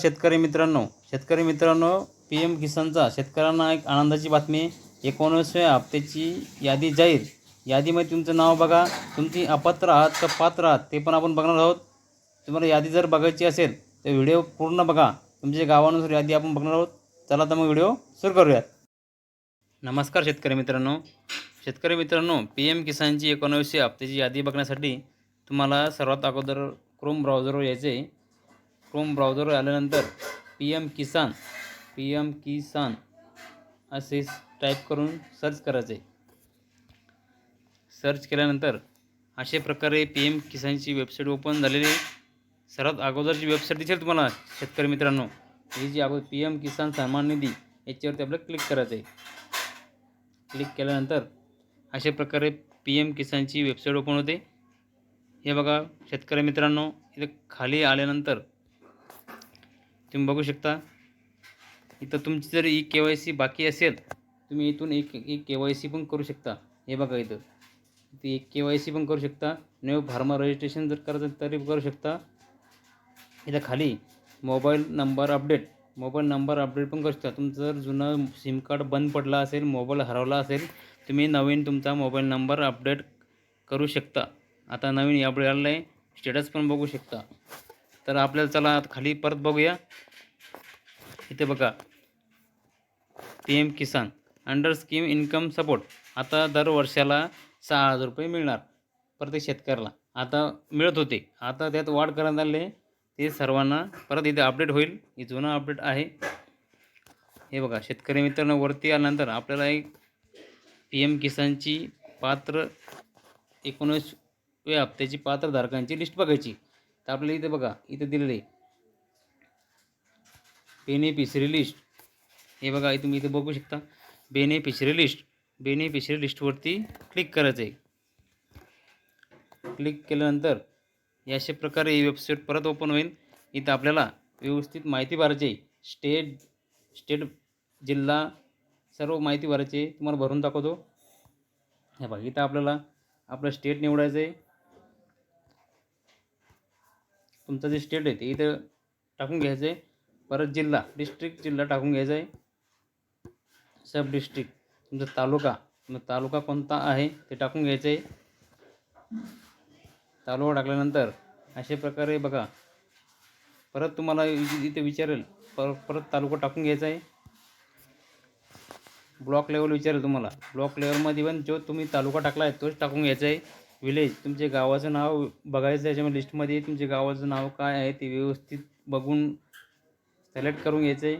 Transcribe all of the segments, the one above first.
शेतकरी मित्रांनो शेतकरी मित्रांनो पी एम किसानचा शेतकऱ्यांना एक आनंदाची बातमी. एकोणीसव्या हप्त्याची यादी जाहीर. यादीमध्ये तुमचं नाव बघा. तुमची अपात्र आहात का पात्र आहात ते पण आपण बघणार आहोत. तुम्हाला यादी जर बघायची असेल तर व्हिडिओ पूर्ण बघा. तुमच्या गावानुसार यादी आपण बघणार आहोत. चला तर मग व्हिडिओ सुरू करूयात. नमस्कार शेतकरी मित्रांनो. शेतकरी मित्रांनो पी एम किसानची एकोणावीसशे हप्त्याची यादी बघण्यासाठी तुम्हाला सर्वात अगोदर क्रोम ब्राउझरवर यायचे आहे क्रोम ब्राउझरवर आल्यानंतर P M Kisan P M Kisan असे टाईप करून सर्च करायचे. सर्च केल्यानंतर अशा प्रकारे पी एम किसानची वेबसाईट ओपन झालेली आहे. सर्वात अगोदरची वेबसाईट दिसेल तुम्हाला शेतकरी मित्रांनो. ही जी अगोदर पी एम किसान सन्मान निधी याच्यावरती आपल्याला क्लिक करायचं आहे क्लिक केल्यानंतर अशा प्रकारे पी एम किसानची वेबसाईट ओपन होते. हे बघा शेतकरी मित्रांनो इथे खाली आल्यानंतर तुम्ही बघू शकता. इथं तुमची जर ई के वाय सी बाकी असेल तुम्ही इथून एक एक के वाय सी पण करू शकता. हे बघा इथं. इथे एक के वाय सी पण करू शकता. न्यू फार्मा रजिस्ट्रेशन जर करायचं तरी करू शकता. इथं खाली mobile number update mobile number update पण करू शकता. तुमचं जर जुनं सिम कार्ड बंद पडला असेल मोबाईल हरवला असेल तुम्ही नवीन तुमचा मोबाईल नंबर अपडेट करू शकता. आता नवीन अपडेट आलेलं आहे. स्टेटस पण बघू शकता. तर आपल्याला चला आता खाली परत बघूया. इथे बघा. P M Kisan under scheme income support आता दर वर्षाला सहा हजार रुपये मिळणार प्रत्येक शेतकऱ्याला. आता मिळत होते. आता त्यात वाढ करण्यात आले ते सर्वांना परत इथे अपडेट होईल. हे जुनं अपडेट आहे. हे बघा शेतकरी मित्रांनो वरती आल्यानंतर आपल्याला एक पी एम किसानची पात्र एकोणीसव्या हप्त्याची पात्रधारकांची लिस्ट बघायची. तर आपल्याला इथे बघा इथे दिलेली आहे. बेनेफिशरी लिस्ट हे बघा तुम्ही इथे बघू शकता. बेनेफिशरी लिस्ट बेनेफिशरी लिस्टवरती क्लिक करायचं आहे क्लिक केल्यानंतर या अशा प्रकारे ही वेबसाईट परत ओपन होईल. इथं आपल्याला व्यवस्थित माहिती भरायची आहे. स्टेट स्टेट जिल्हा सर्व माहिती भरायची आहे. तुम्हाला भरून दाखवतो. हे बघा इथं आपल्याला आपलं स्टेट निवडायचं आहे. तुमचं जे स्टेट आहे ते इथं टाकून घ्यायचं आहे. परत जिल्हा डिस्ट्रिक्ट जिल्हा टाकून घ्यायचा आहे. सब डिस्ट्रिक्ट तुमचा तालुका मग तालुका कोणता आहे ते टाकून घ्यायचं आहे. तालुका टाकल्यानंतर अशा प्रकारे बघा. परत तुम्हाला इथे इथे विचारेल पर परत तालुका टाकून घ्यायचा आहे. ब्लॉक लेवल विचारेल तुम्हाला. ब्लॉक लेवलमध्ये पण जो तुम्ही तालुका टाकला आहे तोच टाकून घ्यायचा आहे. विलेज तुमचे गावाचं नाव बघायचं आहे याच्यामध्ये लिस्टमध्ये तुमच्या गावाचं नाव काय आहे ते व्यवस्थित बघून सिलेक्ट करून घ्यायचं आहे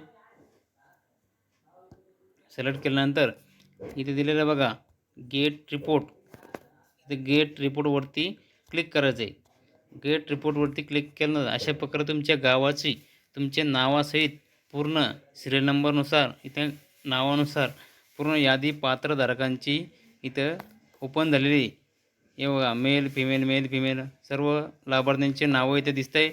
सिलेक्ट केल्यानंतर इथे दिलेलं बघा गेट रिपोर्ट इथे गेट रिपोर्टवरती क्लिक करायचं आहे गेट रिपोर्टवरती क्लिक केलं अशा प्रकारे तुमच्या गावाची तुमच्या नावासहित पूर्ण सिरियल नंबरनुसार इथे नावानुसार पूर्ण यादी पात्रधारकांची इथं ओपन झालेली आहे. हे बघा मेल फिमेल मेल फिमेल सर्व लाभार्थ्यांचे नावं इथे दिसत आहे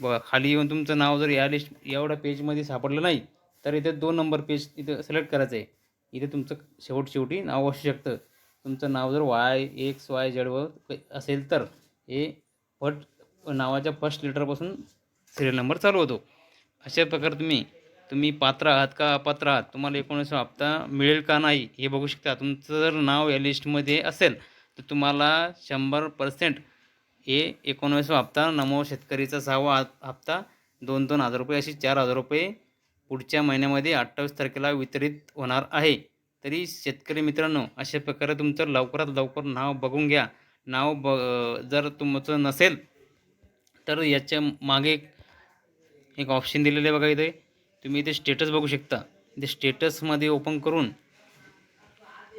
बघा खाली येऊन तुमचं नाव जर या लिस्ट एवढ्या पेजमध्ये सापडलं नाही तर इथे दोन नंबर पेज इथं सिलेक्ट करायचं आहे इथे तुमचं शेवट शेवटी नाव असू शकतं. तुमचं नाव जर वाय एक्स वाय झेडवर असेल तर हे फट नावाच्या फर्स्ट लेटरपासून सिरियल नंबर चालू होतो. अशा प्रकारे तुम्ही तुम्ही पात्र आहात का अपात्र आहात तुम्हाला एकोणीस हप्ता मिळेल का नाही हे बघू शकता. तुमचं जर नाव या लिस्टमध्ये असेल तर तुम्हाला शंभर पर्सेंट हे एकोणवीसवा हप्ता नमो शेतकरीचा सहावा हप्ता दोन दोन हजार रुपये अशी चार हजार रुपये पुढच्या महिन्यामध्ये अठ्ठावीस तारखेला वितरित होणार आहे. तरी शेतकरी मित्रांनो अशा प्रकारे तुमचं लवकरात लवकर नाव बघून घ्या. नाव ब जर तुमचं नसेल तर याच्या मागे एक- एक ऑप्शन दिलेलं आहे बघा इथे. तुम्ही इथे स्टेटस बघू शकता. इथे स्टेटसमध्ये ओपन करून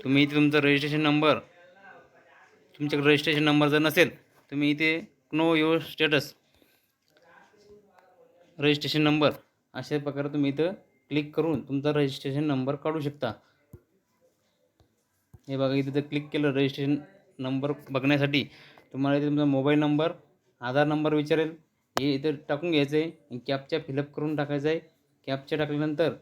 तुम्ही इथे तुमचा रजिस्ट्रेशन नंबर तुमच्याकडे रजिस्ट्रेशन नंबर जर नसेल तुम्ही इथे know your status. Registration number अशा प्रकारे तुम्ही इथं क्लिक करून तुमचा रजिस्ट्रेशन नंबर काढू शकता. हे बघा इथे क्लिक केलं रजिस्ट्रेशन नंबर बघण्यासाठी तुम्हाला इथे तुमचा मोबाईल नंबर आधार नंबर विचारेल. हे इथं टाकून घ्यायचं आहे कॅपच्या फिलअप करून टाकायचं आहे कॅपच्या टाकल्यानंतर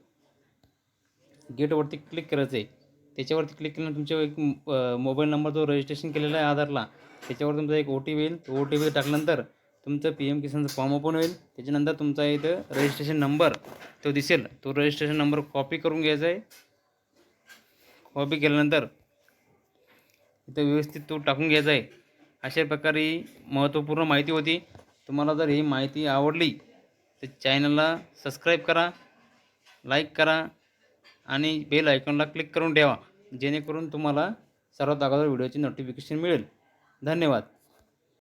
गेटवरती क्लिक करायचं आहे त्याच्यावरती क्लिक केल्यानंतर तुमच्या एक मोबाईल नंबर जो रजिस्ट्रेशन केलेला आहे आधारला त्याच्यावर तुमचा एक ओ टी पी येईल. तो ओ टी पी टाकल्यानंतर तुमचं पी एम किसानचं फॉर्म ओपन होईल. त्याच्यानंतर तुमचा इथं रजिस्ट्रेशन नंबर तो दिसेल. तो रजिस्ट्रेशन नंबर कॉपी करून घ्यायचा आहे. कॉपी केल्यानंतर इथं व्यवस्थित तो टाकून घ्यायचा आहे. अशा प्रकारे ही महत्त्वपूर्ण माहिती होती. तुम्हाला जर ही माहिती आवडली तर चॅनलला सबस्क्राईब करा लाईक करा आणि बेल आयकॉनला क्लिक करून ठेवा जेणेकरून तुम्हाला सर्वात अगोदर व्हिडिओची नोटिफिकेशन मिळेल. धन्यवाद.